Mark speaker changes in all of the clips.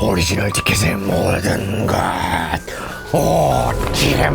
Speaker 1: 오리지널 티켓의 모든 것. 오티레마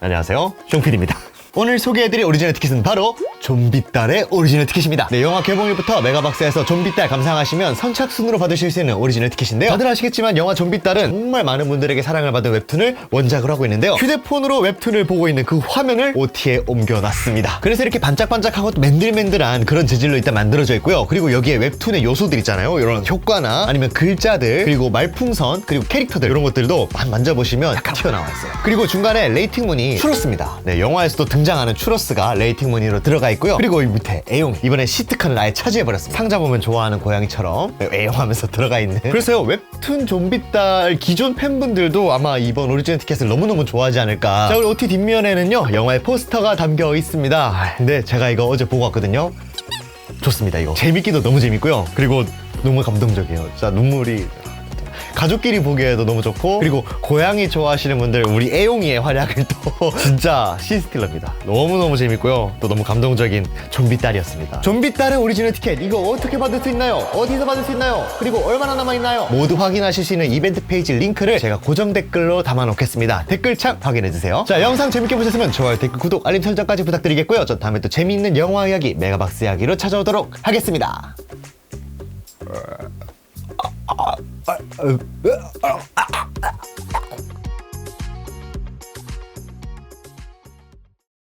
Speaker 1: 안녕하세요. 숑필입니다. 오늘 소개해드릴 오리지널 티켓은 바로 좀비딸의 오리지널 티켓입니다. 네, 영화 개봉일부터 메가박스에서 좀비딸 감상하시면 선착순으로 받으실 수 있는 오리지널 티켓인데요. 다들 아시겠지만 영화 좀비딸은 정말 많은 분들에게 사랑을 받은 웹툰을 원작으로 하고 있는데요. 휴대폰으로 웹툰을 보고 있는 그 화면을 OT에 옮겨놨습니다. 그래서 이렇게 반짝반짝하고 또 맨들맨들한 그런 재질로 일단 만들어져 있고요. 그리고 여기에 웹툰의 요소들 있잖아요. 이런 효과나 아니면 글자들 그리고 말풍선 그리고 캐릭터들 이런 것들도 막 만져보시면 약간 튀어나와 있어요. 그리고 중간에 레이팅 문이 추러스입니다. 네, 영화에서도 등장하는 추러스가 레이팅 무늬로 들어가 있고요. 그리고 이 밑에 애용 이번에 시트칸을 아예 차지해버렸습니다. 상자 보면 좋아하는 고양이처럼 애용하면서 들어가 있는. 그래서요 웹툰 좀비딸 기존 팬분들도 아마 이번 오리지널 티켓을 너무너무 좋아하지 않을까. 자 우리 OT 뒷면에는요 영화의 포스터가 담겨 있습니다. 근데 제가 이거 어제 보고 왔거든요. 좋습니다 이거 재밌기도 너무 재밌고요 그리고 너무 감동적이에요 진짜 눈물이 가족끼리 보기에도 너무 좋고 그리고 고양이 좋아하시는 분들 우리 애용이의 활약을 또 진짜 시스틸러입니다. 너무너무 재밌고요. 또 너무 감동적인 좀비 딸이었습니다. 좀비 딸의 오리지널 티켓 이거 어떻게 받을 수 있나요? 어디서 받을 수 있나요? 그리고 얼마나 남아 있나요? 모두 확인하실 수 있는 이벤트 페이지 링크를 제가 고정 댓글로 담아 놓겠습니다. 댓글창 확인해 주세요. 자 영상 재밌게 보셨으면 좋아요 댓글 구독 알림 설정까지 부탁드리겠고요. 저 다음에 또 재미있는 영화 이야기 메가박스 이야기로 찾아오도록 하겠습니다 uh, uh, uh, uh, uh.